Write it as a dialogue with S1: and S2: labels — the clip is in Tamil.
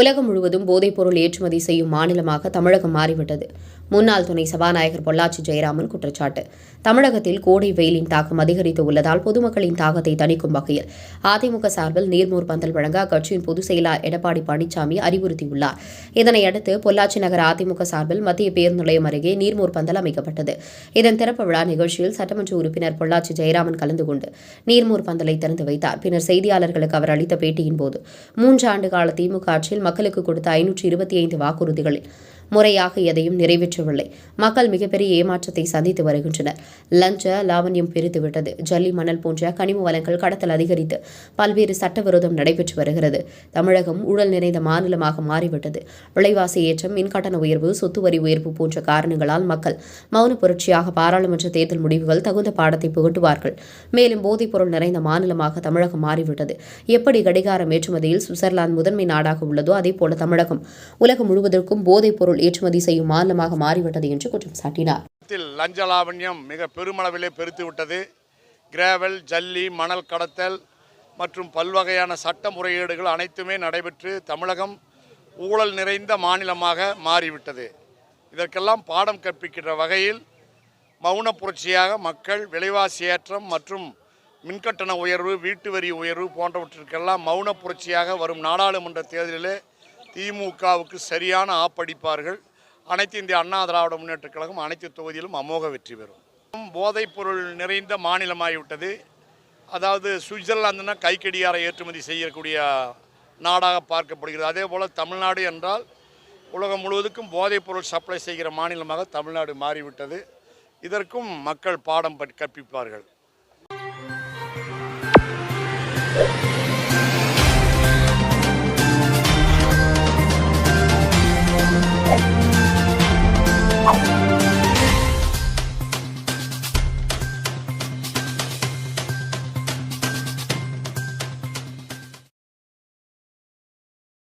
S1: உலகம் முழுவதும் போதைப்பொருள் ஏற்றுமதி செய்யும் மாநிலமாக தமிழகம் மாறிவிட்டது. முன்னாள் துணை சபாநாயகர் பொள்ளாச்சி ஜெயராமன் குற்றச்சாட்டு. தமிழகத்தில் கோடை வெயிலின் தாக்கம் அதிகரித்து உள்ளதால் பொதுமக்களின் தாகத்தை தணிக்கும் வகையில் அதிமுக சார்பில் நீர்மூர் பந்தல் வழங்க அக்கட்சியின் பொதுச் செயலாளர் எடப்பாடி பழனிசாமி அறிவுறுத்தியுள்ளார். இதனையடுத்து பொள்ளாச்சி நகர அதிமுக சார்பில் மத்திய பேருந்து நிலையம் அருகே நீர்மோர் பந்தல் அமைக்கப்பட்டது. இதன் திறப்பு விழா நிகழ்ச்சியில் சட்டமன்ற உறுப்பினர் பொள்ளாச்சி ஜெயராமன் கலந்து கொண்டு நீர்மூர் பந்தலை திறந்து வைத்தார். பின்னர் செய்தியாளர்களுக்கு அவர் அளித்த பேட்டியின் போது மூன்று ஆண்டு கால திமுக ஆட்சியில் மக்களுக்கு கொடுத்த ஐநூற்றி இருபத்தி ஐந்து வாக்குறுதிகளில் முறையாக எதையும் நிறைவேற்றவில்லை. மக்கள் மிகப்பெரிய ஏமாற்றத்தை சந்தித்து வருகின்றனர். லஞ்ச லாவண்யம் பிரித்துவிட்டது. ஜல்லி மணல் போன்ற கனிம வளங்கள் கடத்தல் அதிகரித்து பல்வேறு சட்டவிரோதம் நடைபெற்று வருகிறது. தமிழகம் ஊழல் நிறைந்த மாநிலமாக மாறிவிட்டது. விலைவாசி ஏற்றம் மின்கட்டண உயர்வு சொத்து வரி உயர்வு போன்ற காரணங்களால் மக்கள் மௌன புரட்சியாக பாராளுமன்ற தேர்தல் முடிவுகள் தகுந்த பாடத்தை புகட்டுவார்கள். மேலும் போதைப்பொருள் நிறைந்த மாநிலமாக தமிழகம் மாறிவிட்டது. எப்படி கடிகாரம் ஏற்றுமதியில் சுவிட்சர்லாந்து முதன்மை நாடாக உள்ளதோ அதேபோல தமிழகம் உலகம் முழுவதற்கும் ஏற்றுமதி செய்யும் மாநிலமாக மாறிவிட்டது என்று குற்றம் சாட்டினார்.
S2: லஞ்ச லாவண்யம் மிக பெருமளவிலே பெருத்துவிட்டது கிராவல் ஜல்லி மணல் கடத்தல் மற்றும் பல்வகையான சட்ட முறையீடுகள் அனைத்துமே நடைபெற்று தமிழகம் ஊழல் நிறைந்த மாநிலமாக மாறிவிட்டது. இதற்கெல்லாம் பாடம் கற்பிக்கின்ற வகையில் மௌன புரட்சியாக மக்கள் விலைவாசி ஏற்றம் மற்றும் மின்கட்டண உயர்வு வீட்டு வரி உயர்வு போன்றவற்றிற்கெல்லாம் மௌன புரட்சியாக வரும் நாடாளுமன்ற தேர்தலிலே திமுகவுக்கு சரியான ஆப்படிப்பார்கள் அனைத்து இந்திய அண்ணா திராவிட முன்னேற்றக் கழகம் அனைத்து தொகுதியிலும் அமோக வெற்றி பெறும். போதைப்பொருள் நிறைந்த மாநிலமாகிவிட்டது. அதாவது சுவிட்சர்லாந்துனா கைக்கடியாரை ஏற்றுமதி செய்யக்கூடிய நாடாக பார்க்கப்படுகிறது. அதே போல் தமிழ்நாடு என்றால் உலகம் முழுவதுக்கும் போதைப்பொருள் சப்ளை செய்கிற மாநிலமாக தமிழ்நாடு மாறிவிட்டது. இதற்கும் மக்கள் பாடம் கற்பிப்பார்கள்.